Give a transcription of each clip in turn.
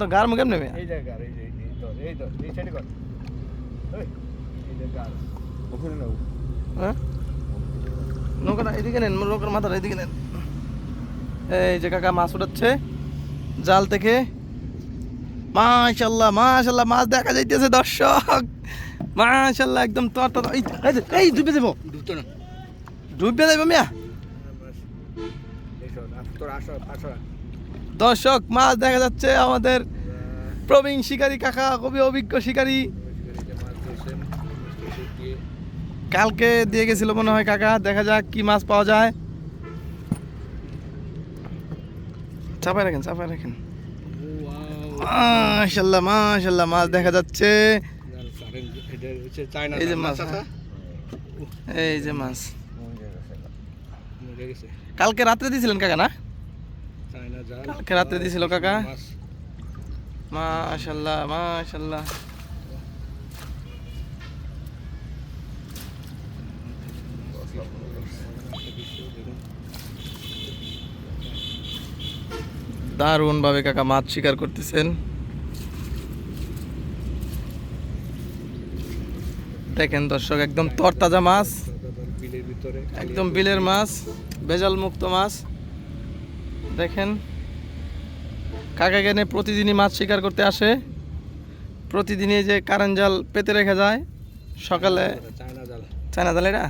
তো গার মুখে নেমে? এই জায়গা এই যে এই তো এই সাইডে কর। এই এই জায়গা ওখানে নাও। হ্যাঁ? নৌকাটা এদিকে নেন নৌকার মাথাটা এদিকে নেন। এই যে কাকা মাছ উঠাচ্ছে জাল থেকে। মাশাল্লাহ মাশাল্লাহ মাছ দেখা যাইতেছে দর্শক। মাশাল্লাহ একদম তোর তোর। এই এই ডুবে দেবো দুটো না। ডুবে দেবো মিয়া। তোর আসো আসো। দর্শক মাছ দেখা যাচ্ছে আমাদের প্রবীণ শিকারী কাকা খুবই অভিজ্ঞ শিকারী। কালকে দিয়ে গেছিল মনে হয় কাকা দেখা যাক কি মাছ পাওয়া যায়। চাপায় রাখেন চাপায় রাখেন। মাশাল্লাহ মাশাল্লাহ মাছ দেখা যাচ্ছে। এই যে মাছ, এই যে মাছ। কালকে রাত্রে দিয়েছিলেন কাকা না? কালকে রাত্রে দিয়েছিল কাকা? মাশাল্লাহ মাশাল্লাহ দারুণ ভাবে কাকা মাছ শিকার করতেছেন। দেখেন দর্শক একদম তরতাজা মাছ একদম বিলের মাছ ভেজাল মুক্ত মাছ। দেখেন কাকা গেনে প্রতিদিনই মাছ শিকার করতে আসে। প্রতিদিনই যে কারেন্ট জাল পেতে রেখে যায়। সকালে চায়না জাল চায়না এটা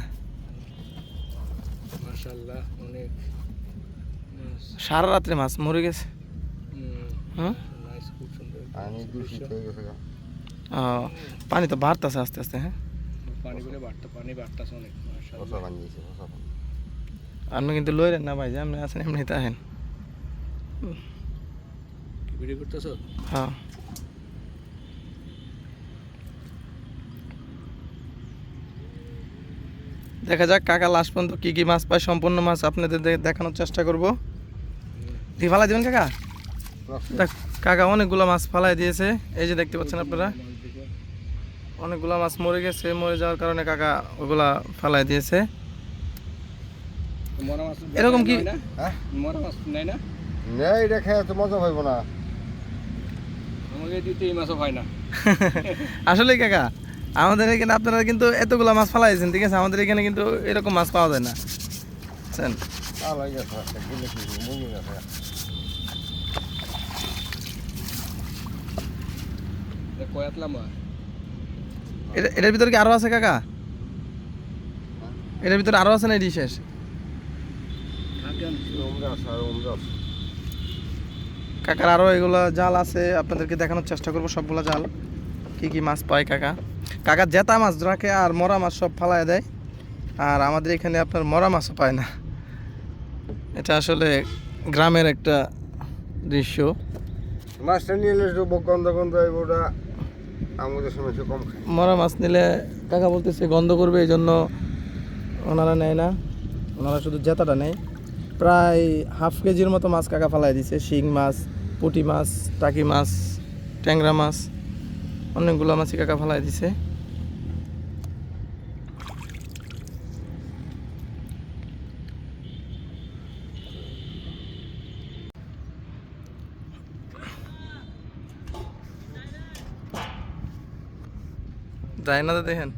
সারা রাত্রে মাছ মরে গেছে। হ্যাঁ পানি দূষিত গেছে গা। ও, পানি তো বাড়তেছে আস্তে আস্তে হ্যাঁ। আপনি কিন্তু লইলেন না ভাই যে আপনি আছেন এমনি তাহেন ভিডিও করতেছো? হ্যাঁ। দেখা যাক কাকা লাস্ট পর্যন্ত কী কী মাছ পায় সম্পূর্ণ মাছ আপনাদের দেখানোর চেষ্টা করব। দিয়ে ফালাই দেবেন কাকা? কাকা অনেকগুলো মাছ ফালাই দিয়েছে এই যে দেখতে পাচ্ছেন আপনারা। অনেকগুলো মাছ মরে গেছে মরে যাওয়ার কারণে কাকা ওগুলা ফালাই দিয়েছে। এরকম কি-? হ্যাঁ? মরা মাছ নাই না? না, এটা খেয়ে তো মজা পাইব না। আমাকে দিতে এই মাছও হয় না। আসলে কাকা আমাদের এখানে আপনারা কিন্তু এতগুলো মাছ ফালাইছেন ঠিক আছে? আমাদের এখানে কিন্তু এরকম মাছ পাওয়া যায় না। বুঝছেন? হয়ে এটার ভিতরে কি আরও আছে কাকা? এটার ভিতরে আরও আছে না এটি শেষ থাকেন উমরা আছে আর উমরা আছে কাকার আরও এগুলো জাল আছে আপনাদেরকে দেখানোর চেষ্টা করব সবগুলো জাল। কি কি মাছ পায় কাকা? কাকা জেতা মাছ রাখে আর মরা মাছ সব ফালায় দেয়। আর আমাদের এখানে আপনার মরা মাছও পায় না। এটা আসলে গ্রামের একটা দৃশ্য। মাছটা নিয়ে এলে গন্ধ গন্ধ ওটা আমাদের সময় কম মরা মাছ নিলে কাকা বলতেছে গন্ধ করবে এই জন্য ওনারা নেয় না। ওনারা শুধু জেতাটা নেয়। প্রায় হাফ কেজির মতো মাছ কাকা ফালাই দিছে। শিং মাছ, পুঁটি মাছ, টাকি মাছ, ট্যাংরা মাছ, অনেকগুলো মাছই কাকা ফালাই দিছে। যায় না দেখেন।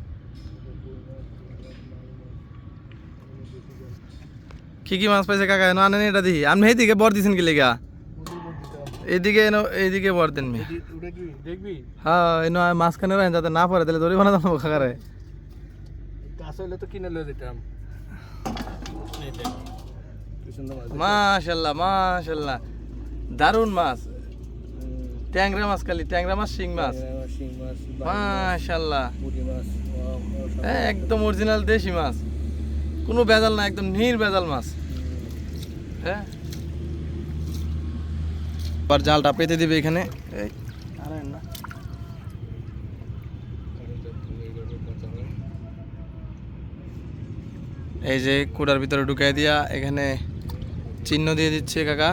কি কি মাছ পাইছে কাকা? এনে আনেন এটা দেখি। আপনি এইদিকে বর দিছেন কি লেগা? এইদিকে এনো এইদিকে বর দেন মি। হ্যাঁ এনো মাঝখানে রাখেন যাতে না পড়ে তাহলে ধরিব না জানো কাকারে দিতাম মাশাল্লাহ মাশাল্লাহ। দারুণ মাছ। ট্যাংরা মাছ খালি ট্যাংরা মাছ শিং মাছ। মাশাল্লাহ। একদম অরিজিনাল দেশি মাছ। কোনো ভেজাল না একদম নির ভেজাল মাছ। হ্যাঁ। আবার জালটা পেতে দিবে এখানে। এই। আরে এই যে কুড়ার ভিতরে ঢুকাই দিয়া এখানে চিহ্ন দিয়ে দিচ্ছে কাকা।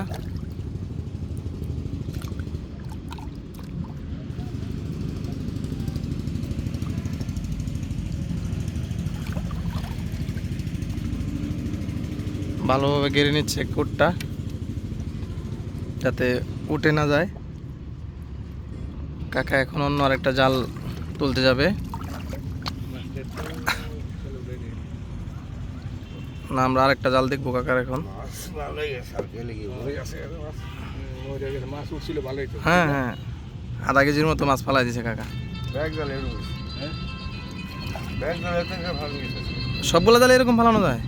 ভালোভাবে গেড়ে নিচ্ছে কোটটা যাতে উঠে না যায়। কাকা এখন অন্য আরেকটা জাল তুলতে যাবে। না আমরা আরেকটা জাল দেখব কাকার এখন। হ্যাঁ হ্যাঁ। আধা কেজির মতো মাছ ফালাই দিছে কাকা। সবগুলো জালে এরকম ফালানো যায়?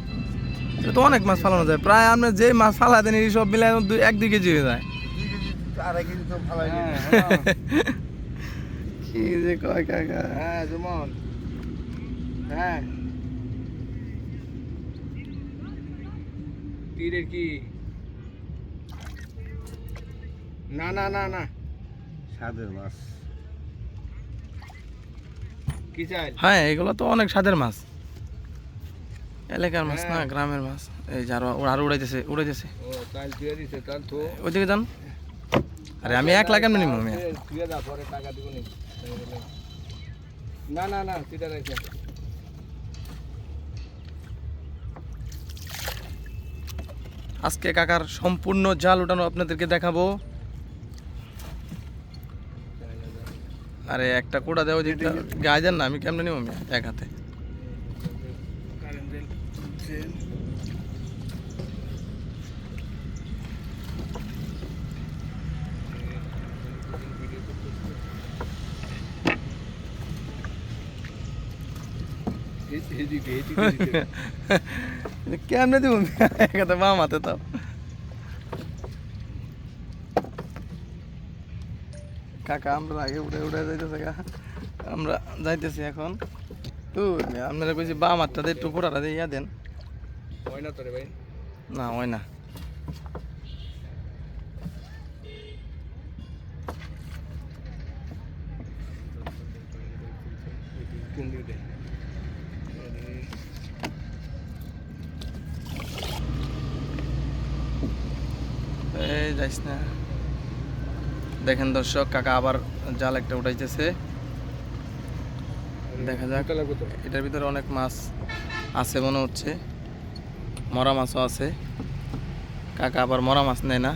এটা তো অনেক মাছ ফালানো যায়। প্রায় আমরা যে মাছ ফালাই দেন এই সব মিলে দুই এক দুই কেজি হয়ে যায়। কি যে কয় কাকা হ্যাঁ হ্যাঁ কি না না না না। স্বাদের মাছ। কি চাই? হ্যাঁ এগুলো তো অনেক স্বাদের মাছ। এলাকার মাছ না হ্যাঁ। গ্রামের মাছ। এই যে আরও আরও উড়াইতেছে উড়াইতেছে। ও তাই দিয়ে দিছে তার তো ওইদিকে যান। আরে আমি এক আমি টাকা দিব নি। না সেটা আজকে কাকার সম্পূর্ণ জাল উঠানো আপনাদেরকে দেখাবো। আরে একটা কোড়া দেওয়া দিকটা গায়ে দেন না আমি কেমনে নিব আমি এক হাতে। এদিকে কেমনে দিব? আমি এক হাতে তাও কাকা, আমরা আগে উড়ে উড়ে যাইতেছে আমরা যাইতেছি এখন। তো, আপনারা কইছি বাম হাতটা দিয়ে একটু কোড়াটা দিয়ে ইয়া দেন। হয় না তোরে ভাই? না হয় না এই যাইস না। দেখেন দর্শক কাকা আবার জাল একটা উঠাইতেছে। দেখা যাক। এটার ভিতরে অনেক মাছ আছে মনে হচ্ছে। মরা মাছও আছে। কাকা আবার মরা মাছ নেয় না।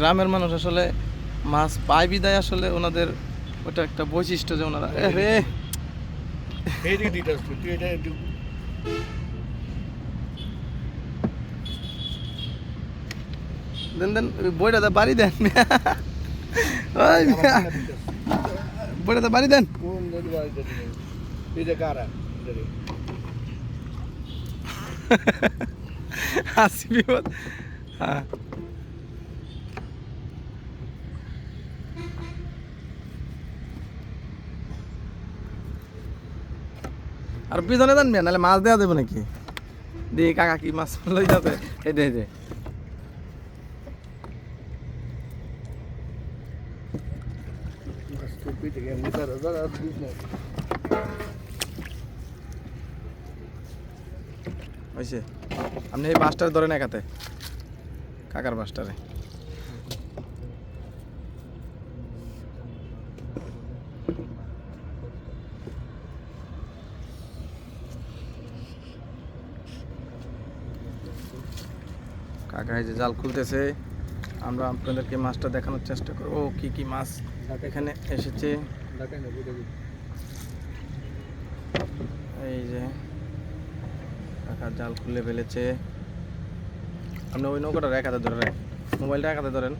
গ্রামের মানুষ আসলে মাছ পায় বিদায় আসলে ওনাদের ওটা একটা বৈশিষ্ট্য যে ওনারা রে। দেন দেন ওই বইটাতে বাড়ি দেন। ওই বইটাতে বাড়ি দেন। হাসি বিপদ হ্যাঁ আর পিছনে জানবে নাহলে মাছ দেওয়া দেবো নাকি? দিয়ে কাকা কি মাছ লই যাবে? এই দে দে পিঠে এমনি তার ধর আর দিস না হয়েছে আপনি এই বাসটারে ধরেন একাতে কাকার বাসটারে। কাকা এই যে জাল খুলতেছে। আমরা আপনাদেরকে মাছটা দেখানোর চেষ্টা করব। কি কি মাছ এখানে এসেছে। এই যে। কাকা জাল খুলে ফেলেছে। আপনি ওই নৌকাটা এক হাতে ধরে রাখ মোবাইলটা এক হাতে ধরেন।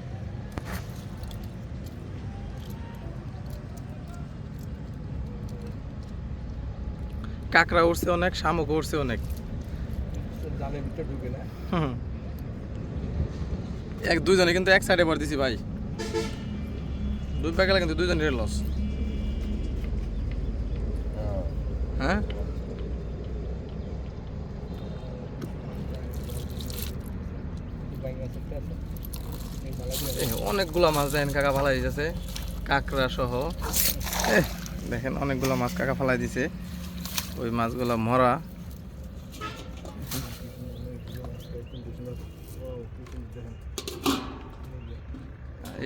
কাঁকড়া উঠছে অনেক শামুক উঠছে অনেক। জালের ভিতরে ঢুকে না। হুম। এক দুইজনে কিন্তু এক সাইডে ভর দিছি ভাই। দুই প্যাকেলে কিন্তু দুইজনের লস হ্যাঁ বাইঙ্গা করতে আছে এই ভালো করে এ, অনেকগুলা মাছ দেখেন কাকা ফালাই দিতেছে। কাঁকড়া সহ। দেখেন অনেকগুলা মাছ কাকা ফালাই দিছে। ওই মাছগুলা মরা।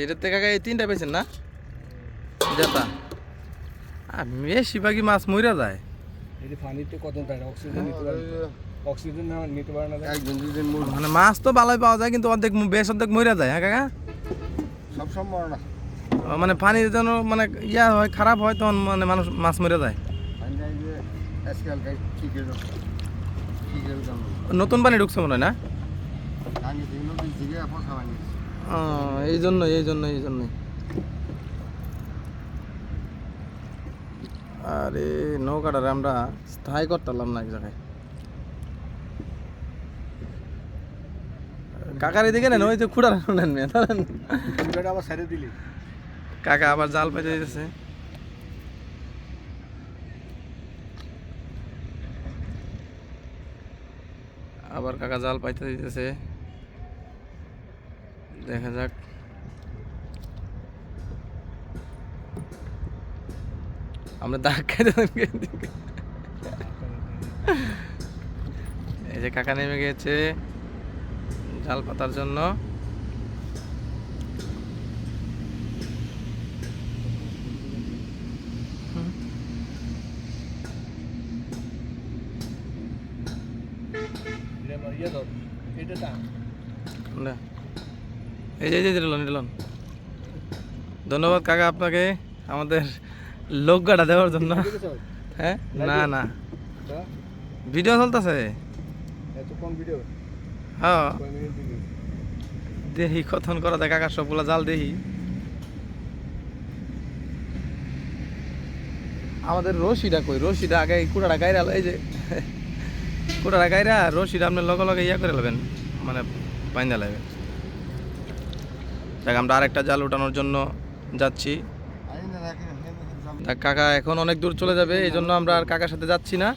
এটার থেকে কাকা এই তিনটা পেয়েছেন না? যেটা আর বেশিরভাগই মাছ মইরা যায়। এই যে পানিতে কত টাকা অক্সিজেন নিতে পারে অক্সিজেন না নিতে পারে না। একদিন দুদিন মরবে। মানে মাছ তো ভালোই পাওয়া যায় কিন্তু অর্ধেক বেশ অর্ধেক মরে যায় হ্যাঁ কাকা? সব সম্ভব না। মানে পানি যেন মানে ইয়া হয় খারাপ হয় তখন মানে মানুষ মাছ মরে যায়। নতুন পানি ঢুকছে মনে হয় না? এই জন্য এই জন্য এই জন্যই। আরে নৌকাটারে আমরা স্থায়ী করতাম না এক জায়গায়। কাকার এদিকে নেন ওই যে খুঁড়া নেন মেয়ে ধরেন আবার ছেড়ে দিলি। কাকা আবার জাল পাইতে দিতেছে আবার কাকা জাল পাইতে দিতেছে দেখা যাক। আমরা দাগ এই যে কাকা নেমে গেছে জাল পাতার জন্য। ইয়ে ধর এটা টা না। এই যে এই যে দিলন দিলন ধন্যবাদ কাকা আপনাকে আমাদের লোক লোকগাটা দেওয়ার জন্য। হ্যাঁ? না না। ভিডিও চলতেছে? হ্যাঁ। দেখি কথন করা দেয় কাকা সবগুলা জাল দেখি আমাদের রশিটা কই? রশিটা আগে কুড়াটা গাইরা এই যে। কুড়াটা গাইরা রশিটা আপনি লগে লগে ইয়া করে নেবেন মানে বাইন্দা লাগবে দেখ আমরা আরেকটা জাল উঠানোর জন্য যাচ্ছি। কাকা এখন অনেক দূর চলে যাবে এই জন্য আমরা আর কাকার সাথে যাচ্ছি না।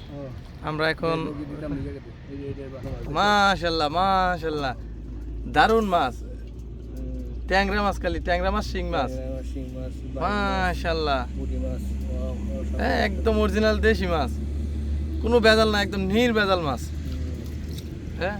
আমরা এখন মাশাল্লাহ মাশাল্লাহ। দারুণ মাছ। ট্যাংরা মাছ খালি ট্যাংরা মাছ শিং মাছ। শিং মাছ মাশাল্লাহ। হ্যাঁ একদম অরিজিনাল দেশি মাছ। কোনো ভেজাল না একদম নির ভেজাল মাছ। হ্যাঁ?